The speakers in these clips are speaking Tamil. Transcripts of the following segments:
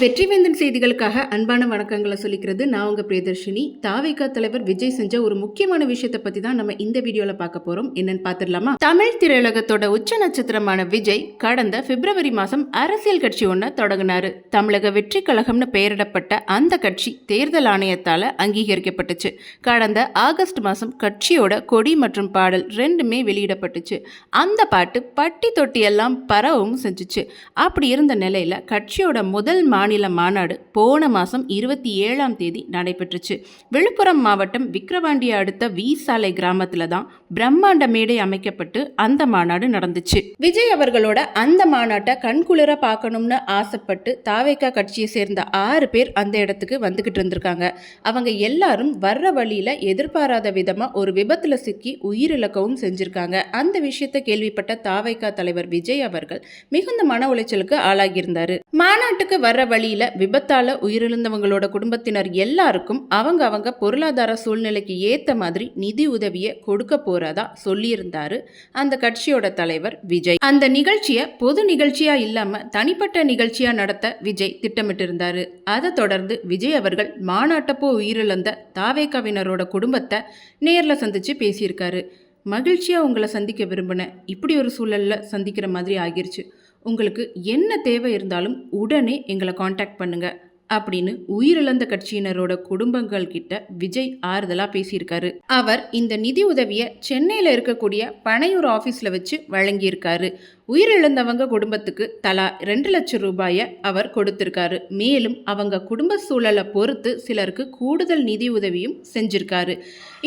வெற்றிவேந்தன் செய்திகளுக்காக அன்பான வணக்கங்களை சொல்லிக்கிறது. நான் உங்கள் பிரியதர்ஷினி. தாவைக்கா தலைவர் விஜய் செஞ்ச ஒரு முக்கியமான விஷயத்தை பற்றி தான் நம்ம இந்த வீடியோவில் பார்க்க போகிறோம் என்னன்னு பார்த்துடலாமா? தமிழ் திரையுலகத்தோட உச்ச நட்சத்திரமான விஜய் கடந்த பிப்ரவரி மாதம் அரசியல் கட்சி ஒன்று தொடங்கினார். தமிழக வெற்றி கழகம்னு பெயரிடப்பட்ட அந்த கட்சி தேர்தல் ஆணையத்தால் அங்கீகரிக்கப்பட்டுச்சு. கடந்த ஆகஸ்ட் மாதம் கட்சியோட கொடி மற்றும் பாடல் ரெண்டுமே வெளியிடப்பட்டுச்சு. அந்த பாட்டு பட்டி தொட்டி எல்லாம் பரவும் செஞ்சுச்சு. அப்படி இருந்த நிலையில் கட்சியோட முதல் மாநில மாநாடு போன மாதம் இருபத்தி ஏழாம் தேதி நடைபெற்றுச்சு. விழுப்புரம் மாவட்டம் விக்ரவாண்டி அடுத்த வி சாலை கிராமத்தில் தான் பிரம்மாண்ட மேடை அமைக்கப்பட்டு அந்த மாநாடு நடந்துச்சு. விஜய் அவர்களோட அந்த மாநாட்டை கண்குளிர பார்க்கணும்னு ஆசைப்பட்டு தாவேக்கா கட்சியை சேர்ந்த ஆறு பேர் அந்த இடத்துக்கு வந்துகிட்டு இருந்திருக்காங்க. அவங்க எல்லாரும் வர்ற வழியில எதிர்பாராத விதமா ஒரு விபத்துல சிக்கி உயிரிழக்கவும் செஞ்சிருக்காங்க. அந்த விஷயத்தை கேள்விப்பட்ட தாவைக்கா தலைவர் விஜய் அவர்கள் மிகுந்த மன உளைச்சலுக்கு ஆளாகியிருந்தாரு. மாநாட்டுக்கு வர்ற வழியில் விபத்தால உயிரிழந்தவங்களோட குடும்பத்தினர் எல்லாருக்கும் அவங்க அவங்க பொருளாதார சூழ்நிலைக்கு ஏத்த மாதிரி நிதி உதவியை கொடுக்க போறதா சொல்லியிருந்தாரு அந்த கட்சியோட தலைவர் விஜய். அந்த நிகழ்ச்சியை பொது நிகழ்ச்சியா இல்லாம தனிப்பட்ட நிகழ்ச்சியா நடத்த விஜய் திட்டமிட்டிருந்தாரு. அதை தொடர்ந்து விஜய் அவர்கள் மாநாட்டப்போ உயிரிழந்த தாவேக்காவினரோட குடும்பத்தை நேர்ல சந்திச்சு பேசியிருக்காரு. மகிழ்ச்சியாக உங்களை சந்திக்க விரும்பினேன் இப்படி ஒரு சூழலில் சந்திக்கிற மாதிரி ஆகிருச்சு. உங்களுக்கு என்ன தேவை இருந்தாலும் உடனே எங்களை காண்டாக்ட் பண்ணுங்கள் அப்படின்னு உயிரிழந்த கட்சியினரோட குடும்பங்கள் கிட்ட விஜய் ஆறுதலா பேசியிருக்காரு. அவர் இந்த நிதி உதவியை சென்னையில் இருக்கக்கூடிய பனையூர் ஆஃபீஸில் வச்சு வழங்கியிருக்காரு. உயிரிழந்தவங்க குடும்பத்துக்கு தலா ரெண்டு லட்சம் ரூபாயை அவர் கொடுத்திருக்காரு. மேலும் அவங்க குடும்ப சூழலை பொறுத்து சிலருக்கு கூடுதல் நிதி உதவியும் செஞ்சிருக்காரு.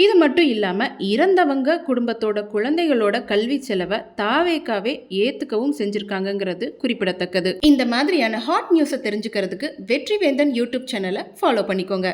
இது மட்டும் இல்லாமல் இறந்தவங்க குடும்பத்தோட குழந்தைகளோட கல்வி செலவை தாவேக்காவே ஏத்துக்கவும் செஞ்சிருக்காங்கங்கிறது குறிப்பிடத்தக்கது. இந்த மாதிரியான ஹாட் நியூஸை தெரிஞ்சுக்கிறதுக்கு வெற்றிவேந்தன் யூடியூப் சேனலை ஃபாலோ பண்ணிக்கோங்க.